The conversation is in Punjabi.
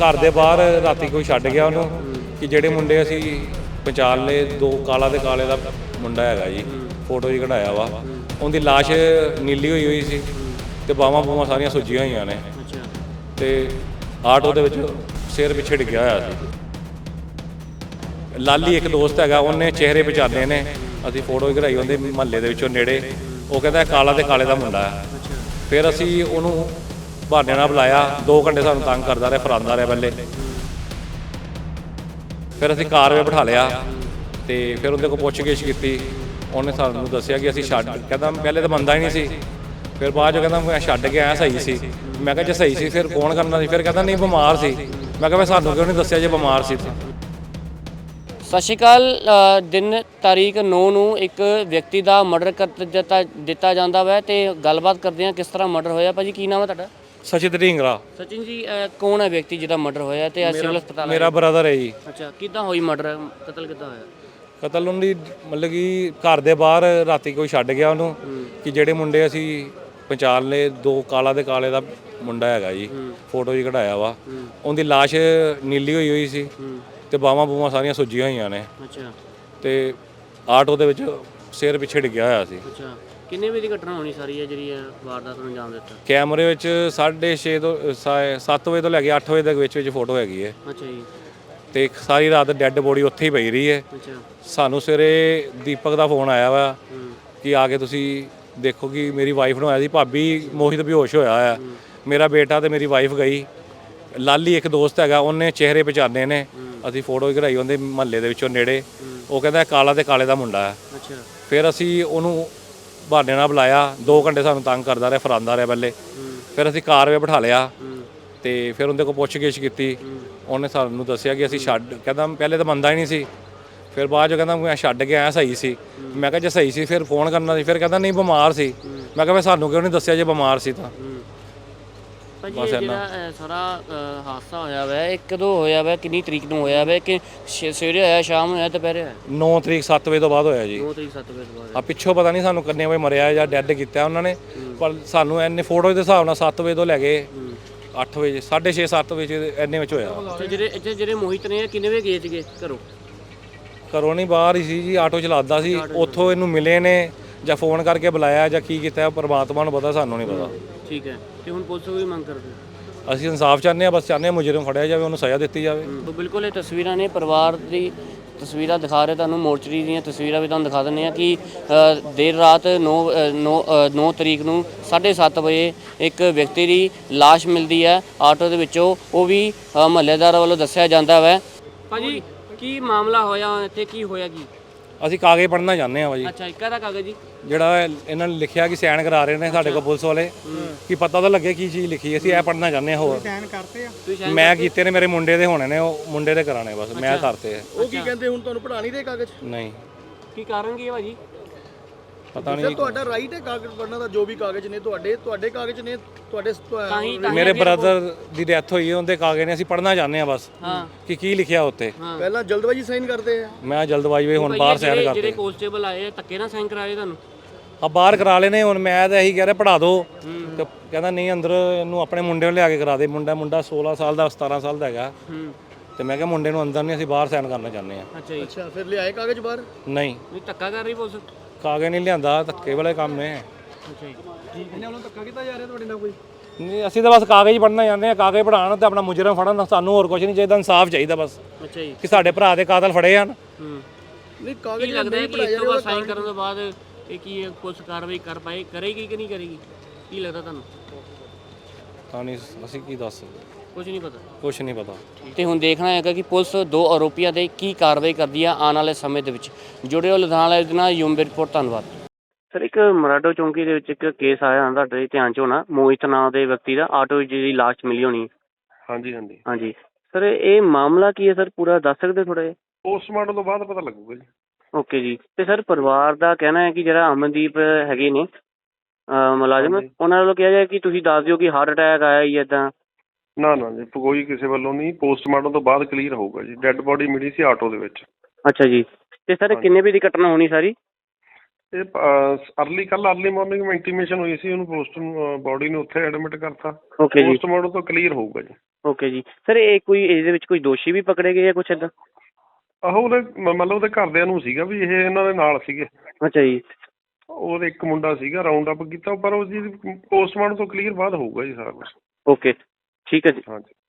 ਘਰ ਦੇ ਬਾਹਰ ਰਾਤੀ ਕੋਈ ਛੱਡ ਗਿਆ ਉਹਨੂੰ, ਕਿ ਜਿਹੜੇ ਮੁੰਡੇ ਅਸੀਂ ਪਛਾਣ ਲਏ, ਦੋ ਕਾਲਾ ਤੇ ਕਾਲੇ ਦਾ ਮੁੰਡਾ ਹੈਗਾ ਜੀ, ਫੋਟੋ ਜੀ ਕਢਾਇਆ ਵਾ। ਉਹਦੀ ਲਾਸ਼ ਨੀਲੀ ਹੋਈ ਹੋਈ ਸੀ ਤੇ ਬਾਹਾਂ ਬੂਵਾਂ ਸਾਰੀਆਂ ਸੁੱਜੀਆਂ ਹੋਈਆਂ ਨੇ। ਅੱਛਾ ਤੇ ਆਟੋ ਦੇ ਵਿੱਚ ਸਿਰ ਪਿੱਛੇ ਡਿੱਗਿਆ ਹੋਇਆ ਸੀ। ਲਾਲੀ ਇੱਕ ਦੋਸਤ ਹੈਗਾ, ਉਹਨੇ ਚਿਹਰੇ ਪਛਾਣੇ ਨੇ। ਅਸੀਂ ਫੋਟੋ ਹੀ ਕਢਾਈ ਉਹਦੇ ਮਹੱਲੇ ਦੇ ਵਿੱਚੋਂ ਨੇੜੇ। ਉਹ ਕਹਿੰਦਾ ਕਾਲਾ ਤੇ ਕਾਲੇ ਦਾ ਮੁੰਡਾ ਹੈ। ਫਿਰ ਅਸੀਂ ਉਹਨੂੰ ਬਹਾਨੇ ਨਾਲ ਬੁਲਾਇਆ 2 ਘੰਟੇ ਸਾਨੂੰ ਤੰਗ ਕਰਦਾ ਰਿਹਾ ਫਰਾਂਦਾ ਰਿਹਾ ਪਹਿਲੇ। ਫਿਰ ਅਸੀਂ ਕਾਰ ਵਿੱਚ ਬਿਠਾ ਲਿਆ ਤੇ ਫਿਰ ਉਹਦੇ ਕੋਲ ਪੁੱਛਗਿੱਛ ਕੀਤੀ। ਉਹਨੇ ਸਾਨੂੰ ਦੱਸਿਆ ਕਿ ਅਸੀਂ ਛੱਡ, ਕਹਿੰਦਾ ਪਹਿਲੇ ਤਾਂ ਮੰਨਦਾ ਹੀ ਨਹੀਂ ਸੀ। ਫਿਰ ਬਾਅਦ ਚ ਕਹਿੰਦਾ ਮੈਂ ਛੱਡ ਕੇ ਆਇਆ, ਸਹੀ ਸੀ। ਮੈਂ ਕਿਹਾ ਜੇ ਸਹੀ ਸੀ, ਫਿਰ ਕੌਣ ਕਰਨਾ ਸੀ? ਫਿਰ ਕਹਿੰਦਾ ਨਹੀਂ, ਬਿਮਾਰ ਸੀ। ਮੈਂ ਕਿਹਾ ਮੈਂ ਸਾਨੂੰ ਕਿਉਂ ਨਹੀਂ ਦੱਸਿਆ ਜੇ ਬਿਮਾਰ ਸੀ ਤਾਂ? ਸਤਿ ਸ਼੍ਰੀ ਅਕਾਲ ਦਿਨ ਤਾਰੀਖ 9 ਨੂੰ ਇੱਕ ਵਿਅਕਤੀ ਦਾ ਮਰਡਰ ਕਰ ਦਿੱਤਾ ਦਿੱਤਾ ਜਾਂਦਾ ਵਾ ਤੇ ਗੱਲਬਾਤ ਕਰਦੇ ਹਾਂ ਕਿਸ ਤਰ੍ਹਾਂ ਮਰਡਰ ਹੋਇਆ। ਭਾਜੀ, ਕੀ ਨਾਮ ਹੈ ਤੁਹਾਡਾ? ਸਚਿਤ ਢੀਂਗਰਾ ਸਚਿਨ ਜੀ ਕੌਣ ਹੈ ਵਿਅਕਤੀ ਜਿਹਦਾ ਮਰਡਰ ਹੋਇਆ ਤੇ ਆ ਸਿਵਲ ਹਸਪਤਾਲ? ਮੇਰਾ ਬ੍ਰਦਰ ਹੈ ਜੀ। ਅੱਛਾ ਕਿੱਦਾਂ ਹੋਈ ਮਰਡਰ? ਕਤਲ ਕਿੱਦਾਂ ਹੋਇਆ? ਕਤਲ ਉਹਦੀ ਮਤਲਬ ਕਿ ਘਰ ਦੇ ਬਾਹਰ ਰਾਤੀ ਕੋਈ ਛੱਡ ਗਿਆ ਉਹਨੂੰ ਕਿ ਜਿਹੜੇ ਮੁੰਡੇ ਅਸੀਂ ਪਛਾਣ ਲਏ ਦੋ ਕਾਲਾ ਤੇ ਕਾਲੇ ਦਾ ਮੁੰਡਾ ਹੈਗਾ ਜੀ ਫੋਟੋ ਜੀ ਕਢਾਇਆ ਵਾ। ਉਹਦੀ ਲਾਸ਼ ਨੀਲੀ ਹੋਈ ਹੋਈ ਸੀ ਤੇ ਬਾਹਾਂ ਬੂਹਾਂ ਸਾਰੀਆਂ ਸੁੱਜੀਆਂ ਹੋਈਆਂ ਨੇ। ਅੱਛਾ। ਤੇ ਆਟੋ ਦੇ ਵਿੱਚ ਸਿਰ ਪਿੱਛੇ ਡਿੱਗਿਆ ਹੋਇਆ ਸੀ। ਅੱਛਾ। ਕਿੰਨੇ ਵਜੇ ਦੀ ਘਟਨਾ ਹੋਣੀ ਸਾਰੀ ਹੈ ਜਿਹੜੀ ਇਹ ਵਾਰਦਾਤ ਨੂੰ ਅੰਜਾਮ ਦਿੱਤਾ? ਕੈਮਰੇ ਵਿੱਚ 6:30 ਤੋਂ 7 ਵਜੇ ਤੋਂ ਲੈ ਕੇ 8 ਵਜੇ ਤੱਕ ਵਿੱਚ ਵਿੱਚ ਫੋਟੋ ਹੈਗੀ ਹੈ। ਅੱਛਾ ਜੀ। ਤੇ ਇੱਕ ਸਾਰੀ ਰਾਤ ਡੈੱਡ ਬੋਡੀ ਉੱਥੇ ਹੀ ਪਈ ਰਹੀ ਹੈ। ਅੱਛਾ। ਸਾਨੂੰ ਸਵੇਰੇ ਦੀਪਕ ਦਾ ਫੋਨ ਆਇਆ ਵਾ ਕਿ ਆ ਕੇ ਤੁਸੀਂ ਦੇਖੋ ਕਿ ਮੇਰੀ ਵਾਈਫ ਨੂੰ ਆਇਆ ਸੀ। ਭਾਬੀ ਮੋਹਿਤ ਬੇਹੋਸ਼ ਹੋਇਆ ਆ। ਮੇਰਾ ਬੇਟਾ ਤੇ ਮੇਰੀ ਵਾਈਫ ਗਈ। ਲਾਲੀ ਇੱਕ ਦੋਸਤ ਹੈਗਾ ਉਹਨੇ ਚਿਹਰੇ ਪਛਾਣੇ ਨੇ। ਅਸੀਂ ਫੋਟੋ ਕਢਾਈ ਉਹਦੇ ਮਹੱਲੇ ਦੇ ਵਿੱਚੋਂ ਨੇੜੇ। ਉਹ ਕਹਿੰਦਾ ਇਹ ਕਾਲਾ ਤੇ ਕਾਲੇ ਦਾ ਮੁੰਡਾ ਹੈ ਅੱਛਾ। ਫਿਰ ਅਸੀਂ ਉਹਨੂੰ ਬਹਾਨੇ ਨਾਲ ਬੁਲਾਇਆ 2 ਘੰਟੇ ਸਾਨੂੰ ਤੰਗ ਕਰਦਾ ਰਿਹਾ, ਫਰਾਂਦਾ ਰਿਹਾ ਪਹਿਲੇ। ਫਿਰ ਅਸੀਂ ਕਾਰ ਵਿੱਚ ਬਿਠਾ ਲਿਆ ਹੂੰ ਤੇ ਫਿਰ ਉਹਦੇ ਕੋਲ ਪੁੱਛਗਿੱਛ ਕੀਤੀ। ਉਹਨੇ ਸਾਨੂੰ ਦੱਸਿਆ ਕਿ ਅਸੀਂ ਛੱਡ, ਕਹਿੰਦਾ ਪਹਿਲੇ ਤਾਂ ਮੰਨਦਾ ਹੀ ਨਹੀਂ ਸੀ। ਫਿਰ ਬਾਅਦ ਚ ਕਹਿੰਦਾ ਮੈਂ ਛੱਡ ਕੇ ਆਇਆ, ਸਹੀ ਸੀ। ਮੈਂ ਕਿਹਾ ਜੇ ਸਹੀ ਸੀ, ਫਿਰ ਫੋਨ ਕਰਨਾ ਸੀ। ਫਿਰ ਕਹਿੰਦਾ ਨਹੀਂ, ਬਿਮਾਰ ਸੀ। ਮੈਂ ਕਿਹਾ ਵੀ ਸਾਨੂੰ ਕਿਉਂ ਨਹੀਂ ਦੱਸਿਆ ਜੇ ਬਿਮਾਰ ਸੀ ਤਾਂ। ਭਾਜੀ ਇਹ ਜਿਹੜਾ ਅ, ਸਾਰਾ ਅ, ਹਾਦਸਾ ਹੋਇਆ ਵਾ ਇਹ ਕਦੋਂ ਹੋਇਆ ਵਾ ਕਿੰਨੀ ਤਰੀਕ ਨੂੰ ਹੋਇਆ ਵਾ ਕਿ ਸ਼- ਸਵੇਰੇ ਹੋਇਆ ਸ਼ਾਮ ਨੂੰ ਹੋਇਆ ਦੁਪਹਿਰੇ ਹੋਇਆ? 9 ਤਰੀਕ 7 ਵਜੇ ਤੋਂ ਬਾਅਦ ਹੋਇਆ ਜੀ। 9 ਤਰੀਕ 7 ਵਜੇ ਤੋਂ ਬਾਅਦ ਆ ਪਿੱਛੋਂ ਪਤਾ ਨਹੀਂ ਸਾਨੂੰ ਕਿੰਨੇ ਵਜੇ ਮਰਿਆ ਜਾਂ ਡੈੱਡ ਕੀਤਾ ਉਹਨਾਂ ਨੇ ਪਰ ਸਾਨੂੰ ਐਨੇ ਫੋਟੋ ਦੇ ਹਿਸਾਬ ਨਾਲ 7 ਵਜੇ ਤੋਂ ਲੈ ਕੇ 8 ਵਜੇ 6:30 7 ਵਜੇ ਐਨੇ ਵਿੱਚ ਹੋਇਆ। ਤੇ ਜਿਹੜੇ ਇੱਥੇ ਜਿਹੜੇ ਮੋਹਿਤ ਨੇ ਇਹ ਕਿੰਨੇ ਵੇ ਗਏ ਸੀਗੇ ਘਰੋਂ? ਘਰੋਂ ਨਹੀਂ ਬਾਹਰ ਹੀ ਸੀ ਜੀ ਆਟੋ ਚਲਾਉਂਦਾ ਸੀ ਉੱਥੋਂ ਇਹਨੂੰ ਮਿਲੇ ਨੇ ਜਾਂ ਫੋਨ ਕਰਕੇ ਬੁਲਾਇਆ ਜਾਂ ਕੀ ਕੀਤਾ ਪਰਮਾਤਮਾ ਨੂੰ ਪਤਾ ਸਾਨੂੰ ਨਹੀਂ ਪਤਾ। ਠੀਕ ਹੈ। ਤੇ ਹੁਣ ਪੁਲਿਸ ਕੋਈ ਮੰਗ ਕਰਦੇ ਅਸੀਂ ਇਨਸਾਫ ਚਾਹੁੰਦੇ ਆ ਬਸ ਚਾਹੁੰਦੇ ਆ ਮੁਜਰਮ ਫੜਿਆ ਜਾਵੇ ਉਹਨੂੰ ਸਜ਼ਾ ਦਿੱਤੀ ਜਾਵੇ। ਤਾਂ ਬਿਲਕੁਲ ਇਹ ਤਸਵੀਰਾਂ ਨੇ ਪਰਿਵਾਰ ਦੀ ਤਸਵੀਰਾਂ ਦਿਖਾ ਰਹੇ ਤੁਹਾਨੂੰ ਮੋਰਚਰੀ ਦੀਆਂ ਤਸਵੀਰਾਂ ਵੀ ਤੁਹਾਨੂੰ ਦਿਖਾ ਦਿੰਦੇ ਆ ਕਿ ਅ, ਦੇਰ ਰਾਤ 9 9 9 ਤਰੀਕ ਨੂੰ 7:30 ਵਜੇ ਇੱਕ ਵਿਅਕਤੀ ਦੀ ਲਾਸ਼ ਮਿਲਦੀ ਹੈ ਆਟੋ ਦੇ ਵਿੱਚੋਂ। ਉਹ ਵੀ ਮਹੱਲੇਦਾਰ ਵੱਲੋਂ ਦੱਸਿਆ ਜਾਂਦਾ ਹੈ ਭਾਜੀ ਕੀ ਮਾਮਲਾ ਹੋਇਆ ਇੱਥੇ ਕੀ ਹੋਇਆ ਕੀ ਅਸੀਂ ਕਾਗਜ਼ ਪੜ੍ਹਨਾ ਚਾਹੁੰਦੇ ਆ ਭਾਜੀ ਅੱਛਾ ਇੱਕ ਦਾ ਕਾਗਜ਼ ਜੀ? ਜਿਹੜਾ ਇਹਨਾਂ ਨੇ ਲਿਖਿਆ ਕਿ ਸਾਈਨ ਕਰਾ ਰਹੇ ਨੇ ਸਾਡੇ ਕੋਲ ਪੁਲਿਸ ਵਾਲੇ ਕਿ ਪਤਾ ਤਾਂ ਲੱਗੇ ਕੀ ਚੀਜ਼ ਲਿਖੀ ਅਸੀਂ ਇਹ ਪੜ੍ਹਨਾ ਚਾਹੁੰਦੇ ਆ ਹੋਰ। ਤੁਸੀਂ ਮੈਂ ਕੀਤੇ ਨੇ ਮੇਰੇ ਮੁੰਡੇ ਦੇ ਹੋਣੇ ਨੇ ਉਹ ਮੁੰਡੇ ਦੇ ਕਰਾਣੇ ਬਸ ਮੈਂ ਕਰਤੇ ਆ। ਉਹ ਕੀ ਕਹਿੰਦੇ ਹੁਣ ਤੁਹਾਨੂੰ ਪੜਾ ਨਹੀਂ ਰਹੇ ਕਾਗਜ਼? ਨਹੀਂ। ਕੀ ਕਾਰਨ ਕੀ ਹੈ ਭਾਜੀ? ਪਤਾ ਨਹੀਂ ਤੁਹਾਡਾ ਰਾਈਟ ਹੈ ਕਾਗਜ਼ ਪੜਨਾ ਦਾ ਜੋ ਵੀ ਕਾਗਜ਼ ਨੇ ਤੁਹਾਡੇ ਤੁਹਾਡੇ ਕਾਗਜ਼ ਨੇ ਤੁਹਾਡੇ ਮੇਰੇ ਬ੍ਰਦਰ ਦੀ ਡੈਥ ਹੋਈ ਹੈ ਉਹਦੇ ਕਾਗਜ਼ ਨੇ ਅਸੀਂ ਪੜ੍ਹਨਾ ਚਾਹੁੰਦੇ ਆ ਬਸ ਹਾਂ। ਕਿ ਕੀ ਲਿਖਿਆ ਉੱਤੇ। ਪਹਿਲਾਂ ਜਲਦਬਾਜ਼ੀ ਸਾਈਨ ਕਰਦੇ ਆ। ਮੈਂ ਜਲਦਬਾਜ਼ੀ ਹੁਣ ਬਾਹਰ ਸਾਈਨ ਕਰਦੇ। ਜਿਹੜੇ ਕਨਸਟੇਬਲ ਆਏ ਆ, ਧੱਕੇ ਨਾਲ ਸਾਈਨ ਕਰਾਏ ਤੁਹਾਨੂੰ? ਆ ਬਾਹਰ ਕਰਾ ਲੈਨੇ ਹੁਣ ਮੈਂ ਤਾਂ ਇਹੀ ਕਹਿ ਰਿਹਾ ਪੜਾ ਦਿਓ ਤੇ ਕਹਿੰਦਾ ਨਹੀਂ ਅੰਦਰ ਇਹਨੂੰ ਆਪਣੇ ਮੁੰਡੇ ਨੂੰ ਲਿਆ ਕੇ ਕਰਾ ਦੇ। ਮੁੰਡਾ ਮੁੰਡਾ 16 ਸਾਲ ਦਾ 17 ਸਾਲ ਦਾ ਹੈਗਾ। ਤੇ ਮੈਂ ਕਿਹਾ ਮੁੰਡੇ ਨੂੰ ਅੰਦਰ ਨਹੀਂ ਅਸੀਂ ਬਾਹਰ ਸਾਈਨ ਕਰਨਾ ਚਾਹੁੰਦੇ ਆ ਅੱਛਾ ਫਿਰ ਲਿਆਏ ਕਾਗਜ਼ ਬਾਹਰ? ਨਹੀਂ। ਨਹੀਂ ਧੱਕਾ ਕਰ ਰਹੀ ਪੁਲਿਸ। ਕਾਗਜ਼ ਨਹੀਂ ਲਿਆਂਦਾ ਧੱਕੇ ਵਾਲੇ ਕੰਮ ਨੇ ਅੱਛਾ ਜੀ ਇਹਨੇ ਵੱਲੋਂ ਧੱਕਾ ਕੀਤਾ ਜਾ ਰਿਹਾ ਤੁਹਾਡੇ ਨਾਲ ਕੋਈ? ਨਹੀਂ ਅਸੀਂ ਤਾਂ ਬਸ ਕਾਗਜ਼ ਪੜਨਾ ਚਾਹੁੰਦੇ ਆ ਕਾਗਜ਼ ਪੜਾਉਣ ਤੇ ਆਪਣਾ ਮੁਜਰਮ ਫੜਨ ਸਾਨੂੰ ਹੋਰ ਕੁਝ ਨਹੀਂ ਚਾਹੀਦਾ ਇਨਸਾਫ ਚਾਹੀਦਾ ਬਸ। ਅੱਛਾ ਜੀ। ਕਿ ਸਾਡੇ ਭਰਾ ਦੇ ਕਾਤਲ ਫੜੇ ਜਾਣ। ਹੂੰ। ਨਹੀਂ ਕਾਗਜ਼ ਲੱਗਦਾ ਹੈ ਕਿ ਪੜਾਇਆ ਇਸ ਤੋਂ ਜਾ ਬਾਅਦ ਸਾਈਨ ਕਰਨ ਤੋਂ ਬਾਅਦ ਇਹ ਕੀ ਹੈ, ਪੁਲਿਸ ਕਾਰਵਾਈ ਕਰ ਪਾਏ ਕਰੇਗੀ ਕਿ ਨਹੀਂ ਕਰੇਗੀ? ਕੀ ਲੱਗਦਾ ਤੁਹਾਨੂੰ? ਤਾਂ ਨਹੀਂ ਅਸੀਂ ਕੀ ਦੱਸ ਕੁਝ ਨਹੀਂ ਪਤਾ। ਕੁਝ ਨਹੀਂ ਪਤਾ। ਤੇ ਹੁਣ ਦੇਖਣਾ ਹੈਗਾ ਕਿ ਪੁਲਿਸ ਦੋ ਆਰੋਪੀਆਂ ਤੇ ਕੀ ਕਾਰਵਾਈ ਕਰਦੀ ਆ ਆਉਣ ਵਾਲੇ ਸਮੇਂ ਦੇ ਵਿੱਚ। ਜੁੜਿਓ ਲੁਧਿਆਣਾ ਲਾਈਵ ਦੇ ਨਾਲ ਯੂਮ ਰਿਪੋਰਟ ਧੰਨਵਾਦ। ਸਰ ਇੱਕ ਮਰਾਡੋ ਚੌਂਕੀ ਦੇ ਵਿੱਚ ਇੱਕ ਕੇਸ ਆਇਆ ਹੁੰਦਾ ਤੁਹਾਡੇ ਧਿਆਨ 'ਚ ਹੋਣਾ ਮੋਹਿਤ ਨਾਂ ਦੇ ਵਿਅਕਤੀ ਦਾ ਆਟੋ ਵਿੱਚ ਜਿਹਦੀ ਲਾਸ਼ ਮਿਲੀ ਹੋਣੀ। ਹਾਂਜੀ ਹਾਂਜੀ। ਹਾਂਜੀ। ਸਰ ਇਹ ਮਾਮਲਾ ਕੀ ਹੈ? ਸਰ ਪੂਰਾ ਦੱਸ ਸਕਦੇ ਥੋੜਾ ਜਿਹਾ? ਪੋਸਟਮਾਰਟਮ ਤੋਂ ਬਾਅਦ ਪਤਾ ਲੱਗੂਗਾ ਜੀ। ਓਕੇ ਜੀ। ਤੇ ਸਰ ਪਰਿਵਾਰ ਦਾ ਕਹਿਣਾ ਹੈ ਕਿ ਜਿਹੜਾ ਅਮਨਦੀਪ ਹੈਗੇ ਨੇ ਅਹ ਮੁਲਾਜ਼ਮ ਹਾਂਜੀ। ਉਹਨਾਂ ਵੱਲੋਂ ਕਿਹਾ ਜਾਏ ਕਿ ਤੁਸੀਂ ਦੱਸ ਦਿਓ ਕਿ ਹਾਰਟ ਅਟੈਕ ਆਇਆ ਹੀ ਇਦਾਂ ਨਾ ਨਾ ਜੀ ਕੋਈ ਕਿਸੇ ਵੱਲੋਂ ਨਹੀਂ ਪੋਸਟਮਾਰਟਮ ਤੋਂ ਬਾਅਦ ਕਲੀਅਰ ਹੋਊਗਾ ਜੀ ਡੈੱਡ ਬੋਡੀ ਮਿਲੀ ਸੀ ਆਟੋ ਦੇ ਵਿੱਚ। ਅੱਛਾ ਜੀ ਤੇ ਸਰ ਹਾਂਜੀ। ਕਿੰਨੇ ਵਜੇ ਦੀ ਘਟਨਾ ਹੋਣੀ ਸਾਰੀ? ਇਹ ਅਰਲੀ ਕੱਲ ਅਰਲੀ ਮਾਰਨਿੰਗ ਮੈਂ ਇੰਟੀਮੇਸ਼ਨ ਹੋਈ ਸੀ ਉਹਨੂੰ ਪੋਸਟ ਬਾਡੀ ਨੂੰ ਉੱਥੇ ਐਡਮਿਟ ਕਰਤਾ। ਓਕੇ ਜੀ। ਪੋਸਟਮਾਰਟਮ ਤੋਂ ਕਲੀਅਰ ਹੋਊਗਾ ਜੀ। ਓਕੇ ਜੀ। ਸਰ ਇਹ ਕੋਈ ਇਹਦੇ ਵਿੱਚ ਕੋਈ ਦੋਸ਼ੀ ਵੀ ਪਕੜੇ ਗਏ ਜਾਂ ਕੁਛ ਏਦਾਂ? ਆਹੋ ਉਹਦੇ ਮ- ਮਤਲਬ ਉਹਦੇ ਘਰਦਿਆਂ ਨੂੰ ਸੀਗਾ ਵੀ ਇਹ ਇਹਨਾਂ ਦੇ ਨਾਲ ਸੀਗੇ। ਅੱਛਾ ਜੀ। ਉਹਦੇ ਇੱਕ ਮੁੰਡਾ ਸੀਗਾ ਰਾਉਂਡ ਅਪ ਕੀਤਾ ਪਰ ਉਹ ਜੀ ਪੋਸਟਮਾਰਟਮ ਤੋਂ ਕਲੀਅਰ ਬਾਅਦ ਹੋਊਗਾ ਜੀ ਸਾਰਾ ਕੁਝ ਓਕੇ ਠੀਕ ਹੈ ਜੀ ਹਾਂਜੀ ਠੀਕ ਹੈ